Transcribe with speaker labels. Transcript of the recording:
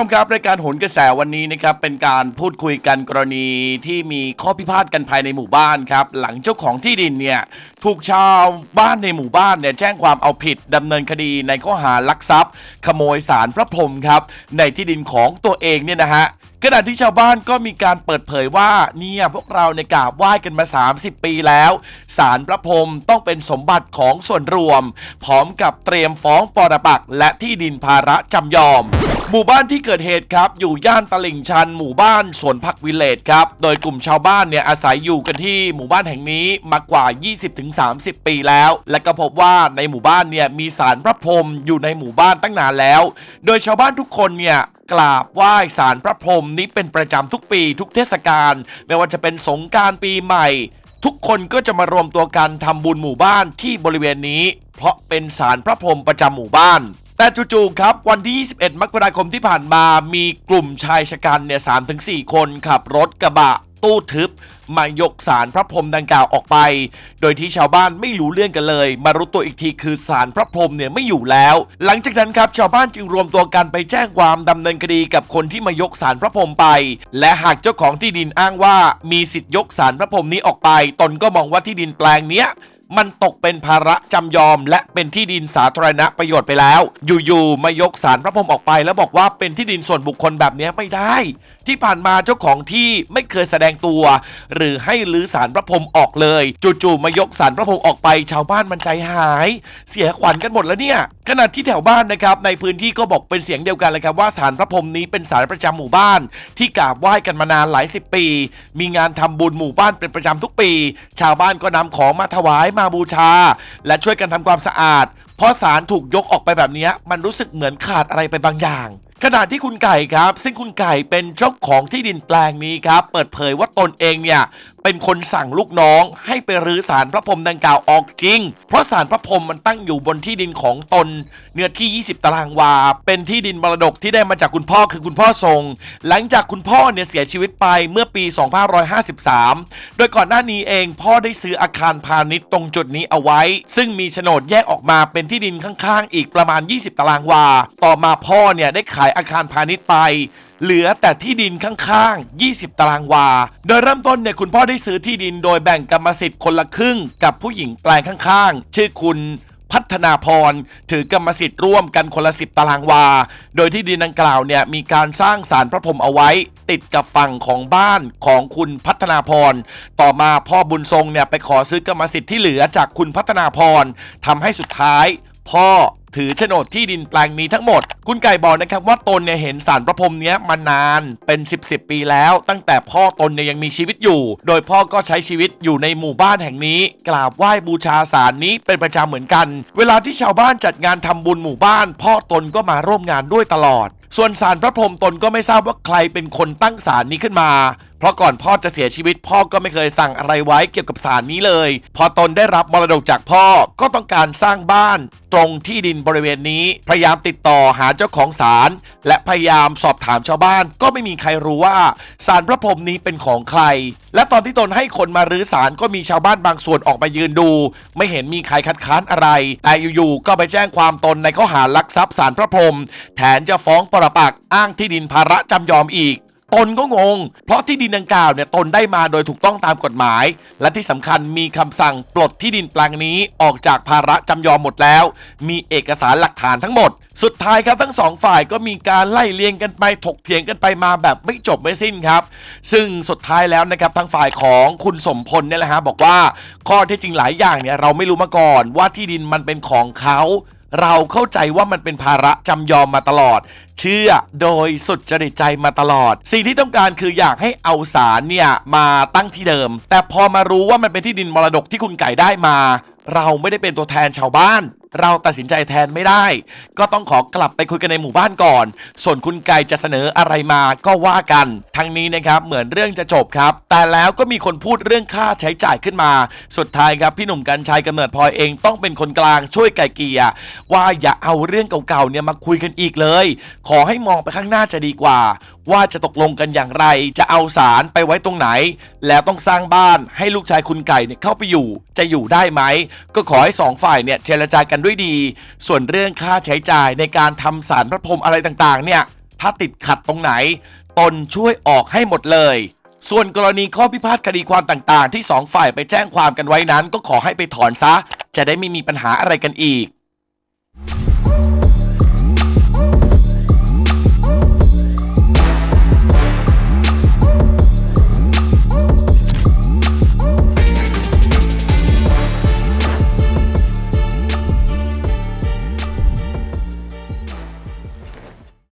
Speaker 1: ชมครับรายการโหนกระแสวันนี้นะครับเป็นการพูดคุยกันกรณีที่มีข้อพิพาทกันภายในหมู่บ้านครับหลังเจ้าของที่ดินเนี่ยถูกชาวบ้านในหมู่บ้านเนี่ยแจ้งความเอาผิดดำเนินคดีในข้อหาลักทรัพย์ ขโมยสารพระพรหมครับในที่ดินของตัวเองเนี่ยนะฮะขณะที่ชาวบ้านก็มีการเปิดเผยว่าเนี่ยพวกเราในกราบไหว้กันมา 30 ปีแล้วสารพระพรหมต้องเป็นสมบัติของส่วนรวม พร้อมกับเตรียมฟ้องปรปักษ์และที่ดินภาระจำยอม หมู่บ้านที่เกิดเหตุครับ อยู่ย่านตลิ่งชัน หมู่บ้านสวนผักวิเลจครับ โดยกลุ่มชาวบ้านเนี่ยอาศัยอยู่กันที่หมู่บ้านแห่งนี้มากว่า 20-30 ปีแล้ว และก็พบว่าในหมู่บ้านเนี่ยมีสารพระพรหมอยู่ในหมู่บ้านตั้งนานแล้ว โดยชาวบ้านทุกคนเนี่ยกราบไหว้สารพระพรหมนี้เป็นประจำทุกปี ทุกเทศกาลไม่ว่าจะเป็นสงการปีใหม่ ทุกคนก็จะมารวมตัวกันทำบุญหมู่บ้านที่บริเวณนี้ เพราะเป็นสารพระพรหมประจำหมู่บ้าน แต่จู่ๆครับวันที่ 21 มกราคมที่ผ่านมามีกลุ่มชายชะกันเนี่ย3-4คนขับรถกระบะตู้ทึบมายกสารพระพรหมดังกล่าวออกไป โดยที่ชาวบ้านไม่รู้เรื่องกันเลย มารู้ตัวอีกทีคือสารพระพรหมเนี่ยไม่อยู่แล้ว หลังจากนั้นครับชาวบ้านจึงรวมตัวกันไปแจ้งความดำเนินคดีกับคนที่มายกสารพระพรหมไป และหากเจ้าของที่ดินอ้างว่ามีสิทธิ์ยกสารพระพรหมนี้ออกไป ตนก็มองว่าที่ดินแปลงเนี้ย มันตกเป็นภาระจำยอม และเป็นที่ดินสาธารณประโยชน์ไปแล้ว อยู่ๆมายกสารพระพรหมออกไป แล้วบอกว่าเป็นที่ดินส่วนบุคคลแบบนี้ไม่ได้ ที่ผ่านมาเจ้าของที่ไม่เคยแสดงตัว หรือให้ลื้อสารพระพรหมออกเลยจู่ๆมายกสารพระพรหมออกไป ชาวบ้านมันใจหาย เสียขวัญกันหมดแล้วเนี่ยขณะที่แถวบ้านนะครับในพื้นที่ก็บอกเป็นเสียงเดียวกันเลยครับว่าสารพระพรหมนี้เป็นสารประจำหมู่บ้าน ที่กราบไหว้กันมานานหลายสิบปี มีงานทำบุญหมู่บ้านเป็นประจำทุกปี ชาวบ้านก็นำของมาถวายมาบูชา และช่วยกันทำความสะอาด เพราะสารถูกยกออกไปแบบนี้มันรู้สึกเหมือนขาดอะไรไปบางอย่างขณะที่คุณไก่ครับ ซึ่งคุณไก่เป็นเจ้าของที่ดินแปลงนี้ครับ เปิดเผยว่าตนเองเนี่ยเป็นคนสั่งลูกน้อง ให้ไปรื้อสารพระพรหมดังกล่าวออกจริง เพราะสารพระพรหมมันตั้งอยู่บนที่ดินของตน เนื้อที่ 20 ตารางวา เป็นที่ดินมรดกที่ได้มาจากคุณพ่อคือคุณพ่อทรง หลังจากคุณพ่อเนี่ยเสียชีวิตไปเมื่อปี 2553 โดยก่อนหน้านี้เองพ่อได้ซื้ออาคารพาณิชย์ตรงจุดนี้เอาไว้ ซึ่งมีโฉนดแยกออกมาเป็นที่ดินข้างๆ อีกประมาณ 20 ตารางวา ต่อมาพ่อเนี่ยได้ขายอาคารพาณิชย์ไป เหลือแต่ที่ดินข้างๆ 20 ตารางวา โดยเริ่มต้นเนี่ยคุณพ่อได้ซื้อที่ดินโดยแบ่งกรรมสิทธิ์คนละครึ่ง กับผู้หญิงแปลงข้างๆ ชื่อคุณพัฒนาพร ถือกรรมสิทธิ์ร่วมกันคนละสิบตารางวา โดยที่ดินดังกล่าวเนี่ยมีการสร้างสารพระพรหมเอาไว้ ติดกับฝั่งของบ้านของคุณพัฒนาพร ต่อมาพ่อบุญทรงเนี่ยไปขอซื้อกรรมสิทธิ์ที่เหลือจากคุณพัฒนาพรทำให้สุดท้าย พ่อ ถือโฉนดที่ดินแปลงนี้ทั้งหมด คุณไก่บอกนะครับว่าตนเนี่ยเห็นสารพระพรหมเนี้ยมานานเป็น 10 10ปีแล้ว ตั้งแต่พ่อตนเนี่ยยังมีชีวิตอยู่ โดยพ่อก็ใช้ชีวิตอยู่ในหมู่บ้านแห่งนี้ กราบไหว้บูชาสารนี้เป็นประจำเหมือนกัน เวลาที่ชาวบ้านจัดงานทำบุญหมู่บ้าน พ่อตนก็มาร่วมงานด้วยตลอด ส่วนสารพระพรหมตนก็ไม่ทราบว่าใครเป็นคนตั้งสารนี้ขึ้นมา เพราะก่อนพ่อจะเสียชีวิตพ่อก็ไม่เคยสั่งอะไรไว้เกี่ยวกับสารนี้เลย พอตนได้รับมรดกจากพ่อก็ต้องการสร้างบ้าน ตรงที่ดินบริเวณนี้พยายามติดต่อหาเจ้าของศาลและพยายามสอบถามชาวบ้าน ก็ไม่มีใครรู้ว่าสารพระพรหมนี้เป็นของใคร และตอนที่ตนให้คนมารื้อสารก็มีชาวบ้านบางส่วนออกมายืนดู ไม่เห็นมีใครคัดค้านอะไร แต่อยู่ๆก็ไปแจ้งความตนในข้อหาลักทรัพย์สารพระพรหมแถนจะฟ้องปรปักษ์อ้างที่ดินภาระจำยอมอีก ตนก็งง เพราะที่ดินดังกล่าวเนี่ยตนได้มาโดยถูกต้องตามกฎหมาย และที่สำคัญมีคำสั่งปลดที่ดินแปลงนี้ออกจากภาระจำยอมหมดแล้ว มีเอกสารหลักฐานทั้งหมด สุดท้ายครับทั้งสองฝ่ายก็มีการไล่เลียงกันไปถกเถียงกันไปมาแบบไม่จบไม่สิ้นครับ ซึ่งสุดท้ายแล้วนะครับทางฝ่ายของคุณสมพลเนี่ยแหละฮะบอกว่าข้อเท็จจริงหลายอย่างเนี่ยเราไม่รู้มาก่อนว่าที่ดินมันเป็นของเขา เราเข้าใจว่ามันเป็นภาระจำยอมมาตลอด เชื่อโดยสุดจริตใจมาตลอด สิ่งที่ต้องการคืออยากให้เอาสารเนี่ยมาตั้งที่เดิม แต่พอมารู้ว่ามันเป็นที่ดินมรดกที่คุณไก่ได้มา เราไม่ได้เป็นตัวแทนชาวบ้าน เราตัดสินใจแทนไม่ได้ ก็ต้องขอกลับไปคุยกันในหมู่บ้านก่อน ส่วนคุณไก่จะเสนออะไรมาก็ว่ากัน ทั้งนี้นะครับเหมือนเรื่องจะจบครับ แต่แล้วก็มีคนพูดเรื่องค่าใช้จ่ายขึ้นมา สุดท้ายครับพี่หนุ่มกัญชัยกำเนิดพลอยเองต้องเป็นคนกลางช่วยไก่เกียว่าอย่าเอาเรื่องเก่าๆเนี่ยมาคุยกันอีกเลย ขอให้มองไปข้างหน้าจะดีกว่า ว่าจะตกลงกันอย่างไร จะเอาสารไปไว้ตรงไหน แล้วต้องสร้างบ้านให้ลูกชายคุณไก่เนี่ยเข้าไปอยู่จะอยู่ได้ไหมก็ขอให้สองฝ่ายเนี่ยเจรจากันด้วยดี ส่วนเรื่องค่าใช้จ่ายในการทำสารพระพรหมอะไรต่างๆ เนี่ย ถ้าติดขัดตรงไหน ตนช่วยออกให้หมดเลย ส่วนกรณีข้อพิพาทคดีความต่างๆ ที่สองฝ่ายไปแจ้งความกันไว้นั้น ก็ขอให้ไปถอนซะ จะได้ไม่มีปัญหาอะไรกันอีก